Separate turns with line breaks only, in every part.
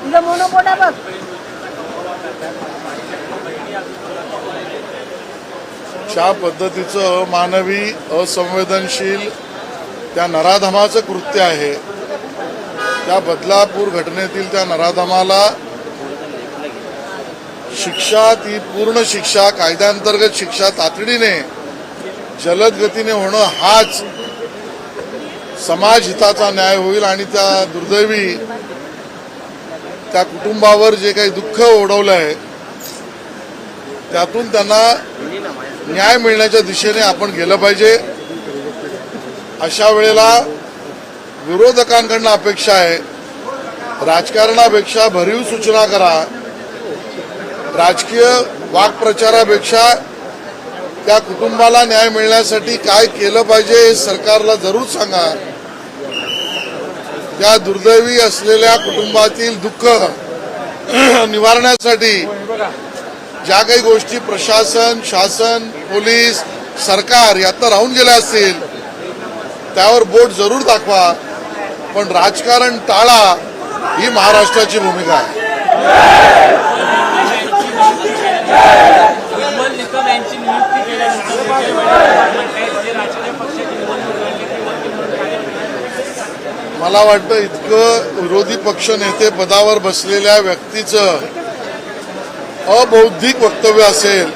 तुझं मोनोपोट आहे बघ
ज्या पद्धतीचं मानवी असंवेदनशील त्या नराधमाचं कृत्य आहे. त्या बदलापूर घटनेतील त्या नराधमाला शिक्षा ती पूर्ण शिक्षा कायद्याअंतर्गत शिक्षा तातडीने जलद गतीने होणं हाच समाज हिताचा न्याय होईल आणि त्या दुर्दैवी त्या कुटुंबावर जे काही दुःख ओढवलं आहे त्यातून त्यांना न्याय मिळण्याच्या दिशेने आपण गेलं पाहिजे. अशा वेळेला विरोधकांकडनं अपेक्षा आहे राजकारणापेक्षा भरीव सूचना करा राजकीय वाक्प्रचारापेक्षा त्या कुटुंबाला न्याय मिळण्यासाठी काय केलं पाहिजे हे सरकारला जरूर सांगा. त्या दुर्दैवी असलेल्या कुटुंबातील दुःख निवारण्यासाठी ज्या काही गोष्टी प्रशासन शासन पोलीस सरकार यात राहून गेल्या असतील त्यावर बोट जरूर दाखवा. पण राजकारण टाळा ही महाराष्ट्राची भूमिका आहे. मला वाटतं इतकं विरोधी पक्ष नेते पदावर बसलेल्या व्यक्तीचं अबौद्धिक वक्तव्य असेल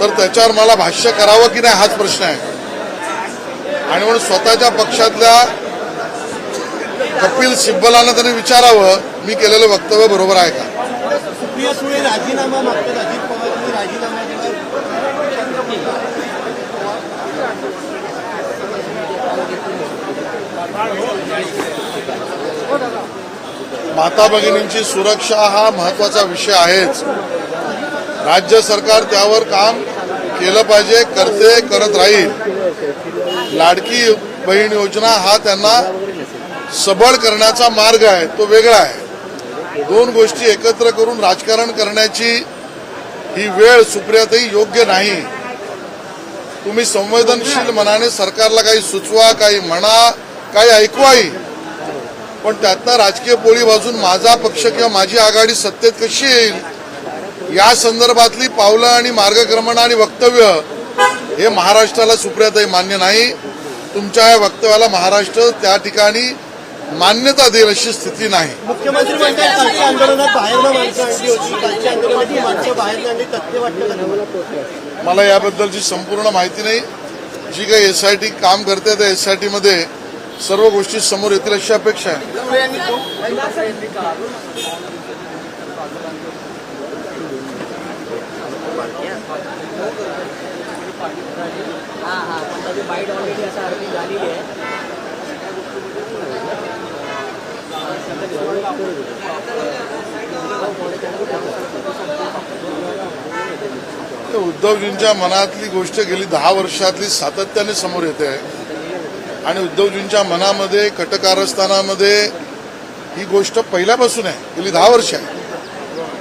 तर त्याच्यावर मला भाष्य करावं की नाही हाच प्रश्न आहे. आणि म्हणून स्वतःच्या पक्षातल्या कपिल सिब्बलांना त्यांनी विचारावं मी केलेलं वक्तव्य बरोबर आहे का?
राजीनामा
माता भगिनींची सुरक्षा हा महत्त्वाचा विषय आहेच. राज्य सरकार त्यावर काम केलं पाहिजे करते करत राहील. लाडकी बहीण योजना हा त्यांना सबळ करण्याचा मार्ग आहे तो वेगळा आहे. दोन गोष्टी एकत्र करून राजकारण करण्याची ही वेळ सुप्रियातही योग्य नाही. तुम्ही संवेदनशील मनाने सरकारला काही सुचवा काही म्हणा काही ऐकवाही. पण त्यातनं राजकीय पोळी वाजून माझा पक्ष किंवा माझी आघाडी सत्तेत कशी येईल या संदर्भातली पावलं आणि मार्गक्रमण आणि वक्तव्य हे महाराष्ट्राला सुप्रियाताई मान्य नाही. तुमच्या या वक्तव्याला महाराष्ट्र त्या ठिकाणी मान्यता देईल अशी स्थिती नाही.
मुख्यमंत्री
मला याबद्दलची संपूर्ण माहिती नाही. जी काही एस आय टी काम करते त्या एस आय टी मध्ये सर्व गोष्टी समोर येतील अशी अपेक्षा आहे. तर उद्धवजींच्या मनातली गोष्ट गेली दहा वर्षातली सातत्याने समोर येते आहे. आणि उद्धवजींच्या मनामध्ये कटकारस्थानामध्ये ही गोष्ट पहिल्यापासून आहे. गेली दहा वर्ष आहे.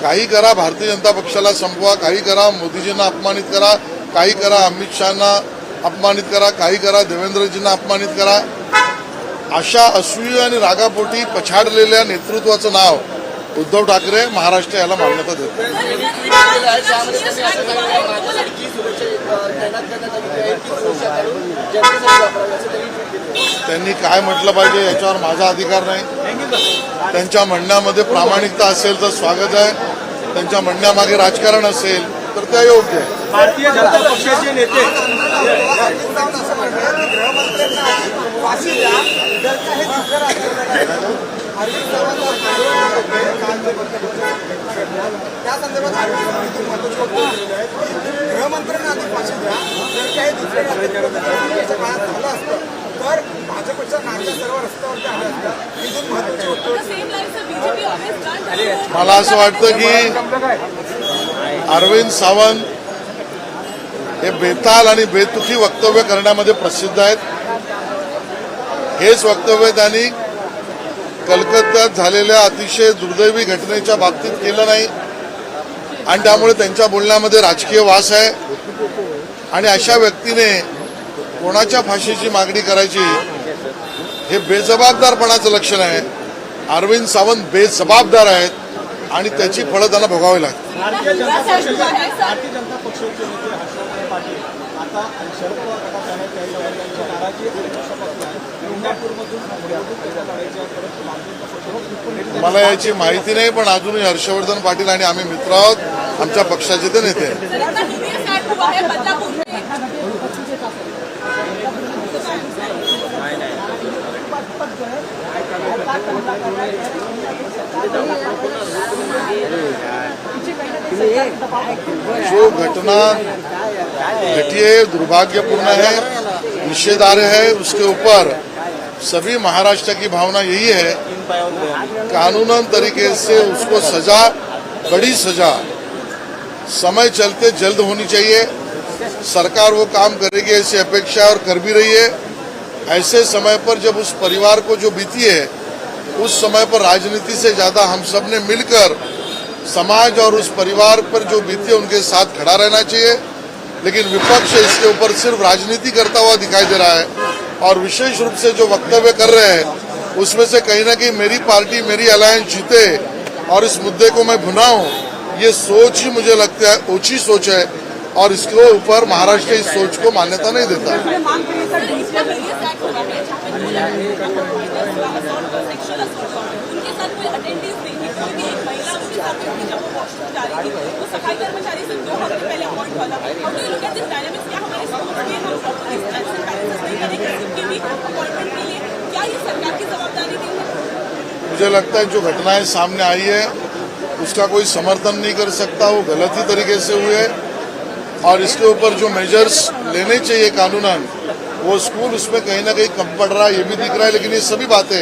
काही करा भारतीय जनता पक्षाला संपवा. काही करा मोदीजींना अपमानित करा. काही करा अमित शहाना अपमानित करा. काही करा देवेंद्रजींना अपमानित करा. अशा असूय आणि रागापोटी पछाडलेल्या नेतृत्वाचं नाव उद्धव ठाकरे महाराष्ट्र याला मान्यता देतो त्यांनी काय म्हटलं पाहिजे याच्यावर माझा अधिकार नाही. त्यांच्या म्हणण्यामध्ये प्रामाणिकता असेल तर स्वागत आहे. त्यांच्या म्हणण्यामागे राजकारण असेल तर त्या योग्य आहे.
भारतीय जनता पक्षाचे नेते.
गृहमंत्र्यांना भाजपच्या नागरिक सर्व रस्त्यावरती आले असतात ही दोन महत्वाची होतं.
मला असं वाटतं की अरविंद सावंत हे बेताल आणि बेतुकी वक्तव्य करण्यामध्ये प्रसिद्ध आहेत. हेच वक्तव्य त्यांनी कलकत्त्यात झालेल्या अतिशय दुर्दैवी घटनेच्या बाबतीत केलं नाही. आणि त्यामुळे त्यांच्या बोलण्यामध्ये राजकीय वास आहे. आणि अशा व्यक्तीने कोणाच्या फाशीची मागणी करायची हे बेजबाबदारपणाचं लक्षण आहे. अरविंद सावंत बेजबाबदार आहेत आणि त्याची फळं त्यांना भोगावी लागतात. मला याची माहिती नाही पण अजूनही हर्षवर्धन पाटील आणि आम्ही मित्र आहोत. आमच्या पक्षाचे ते नेते जो घटना घटी है, दुर्भाग्यपूर्ण है, निषेधार्ह है, उसके ऊपर सभी महाराष्ट्र की भावना यही है, कानूनन तरीके से उसको सजा, बड़ी सजा, समय चलते जल्द होनी चाहिए। सरकार वो काम करेगी, ऐसी अपेक्षा और कर भी रही है। ऐसे समय पर जब उस परिवार को जो बीती है उस समय पर राजनीति से ज़्यादा हम सबने मिलकर समाज और उस परिवार पर जो बीती उनके साथ खड़ा रहना चाहिए। लेकिन विपक्ष इसके ऊपर सिर्फ़ राजनीति करता हुआ दिखाई दे रहा है और विशेष रूप से जो वक्तव्य कर रहे हैं, उसमें से कहीं ना कहीं मेरी पार्टी, मेरी अलायंस जीते और इस मुद्दे को मैं भुनाऊं, ये सोच ही मुझे लगता है, ऊँची सोच है और इसके ऊपर महाराष्ट्र इस सोच को मान्यता नहीं देता
सर इतना मीडिया स्टार्ट हुआ है जहाँ पे दो लड़के सेक्सुअल असॉल्ट उनके साथ कोई अटेंडेंस नहीं थी कोई भी एक महिला उनके साथ में थी जब वो वॉशरूम जा रही थी वो सफ़ाई कर्मचारी से दो हफ़्ते पहले अपॉइंट हुआ था। हम लोग लोग दिस डायनामिक्स क्या हमारे स्कूल में हम लोग इस तरह से पैरेंट्स नहीं करें किसी के भी अपॉइंटमेंट के लिए क्या ये सरकार की जवाबदारी नहीं है?
मुझे लगता है जो घटनाएँ सामने आई है उसका कोई समर्थन नहीं कर सकता वो गलत ही तरीके से हुए और इसके ऊपर जो मेजर्स लेने चाहिए कानूनन वो स्कूल उसमें कहीं ना कहीं कम पड़ रहा है ये भी दिख रहा है लेकिन ये सभी बातें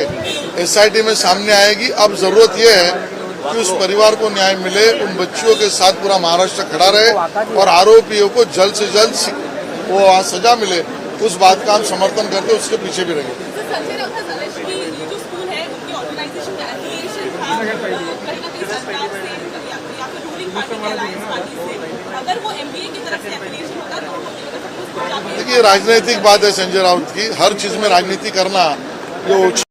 एसआईटी में सामने आएगी। अब ज़रूरत ये है कि उस परिवार को न्याय मिले उन बच्चियों के साथ पूरा महाराष्ट्र खड़ा रहे और आरोपियों को जल्द से जल्द वो सजा मिले। उस बात का हम समर्थन करते उसके पीछे भी रहेंगे। देखिए राजनीतिक बात है संजय राउत की। हर चीज़ में राजनीति करना जो